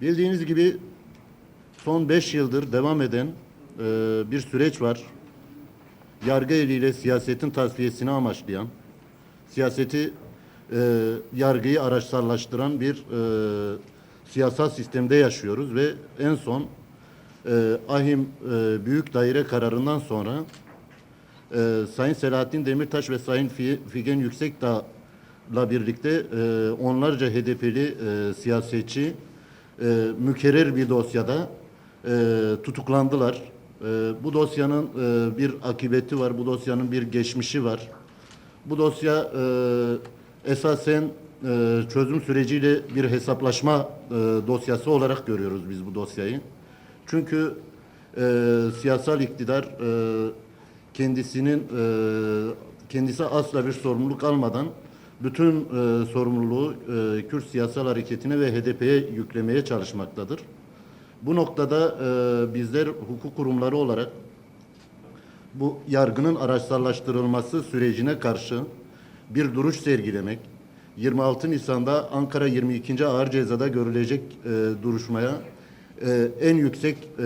Bildiğiniz gibi son 5 yıldır devam eden e, bir süreç var. Yargı eliyle siyasetin tasfiyesini amaçlayan, siyaseti e, yargıyı araçsallaştıran bir e, siyasal sistemde yaşıyoruz ve en son e, Ahim e, Büyük Daire kararından sonra e, Sayın Selahattin Demirtaş ve Sayın Fi- Figen Yüksekdağ'la birlikte e, onlarca HDP'li e, siyasetçi e, mükerrer bir dosyada e, tutuklandılar. E, bu dosyanın e, bir akıbeti var, bu dosyanın bir geçmişi var. Bu dosya e, esasen e, çözüm süreciyle bir hesaplaşma e, dosyası olarak görüyoruz biz bu dosyayı. Çünkü e, siyasal iktidar e, kendisinin e, kendisi asla bir sorumluluk almadan bütün e, sorumluluğu e, Kürt siyasal hareketine ve HDP'ye yüklemeye çalışmaktadır. Bu noktada e, bizler hukuk kurumları olarak bu yargının araçsallaştırılması sürecine karşı bir duruş sergilemek, 26 Nisan'da Ankara 22. Ağır Ceza'da görülecek e, duruşmaya e, en yüksek e,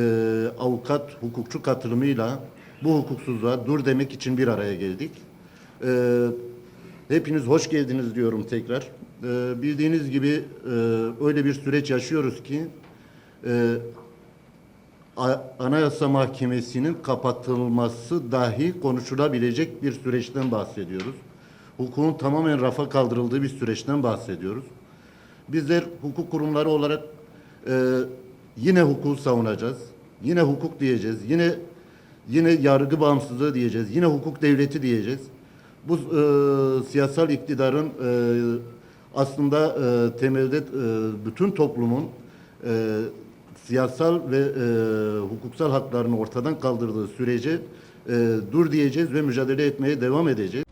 avukat, hukukçu katılımıyla bu hukuksuzluğa dur demek için bir araya geldik. E, hepiniz hoş geldiniz diyorum tekrar. E, bildiğiniz gibi e, öyle bir süreç yaşıyoruz ki e, Anayasa Mahkemesi'nin kapatılması dahi konuşulabilecek bir süreçten bahsediyoruz. Hukukun tamamen rafa kaldırıldığı bir süreçten bahsediyoruz. Bizler hukuk kurumları olarak e, yine hukuku savunacağız. Yine hukuk diyeceğiz. Yine yine yargı bağımsızlığı diyeceğiz. Yine hukuk devleti diyeceğiz. Bu e, siyasal iktidarın e, aslında e, temelde e, bütün toplumun e, siyasal ve e, hukuksal haklarını ortadan kaldırdığı sürece e, dur diyeceğiz ve mücadele etmeye devam edeceğiz.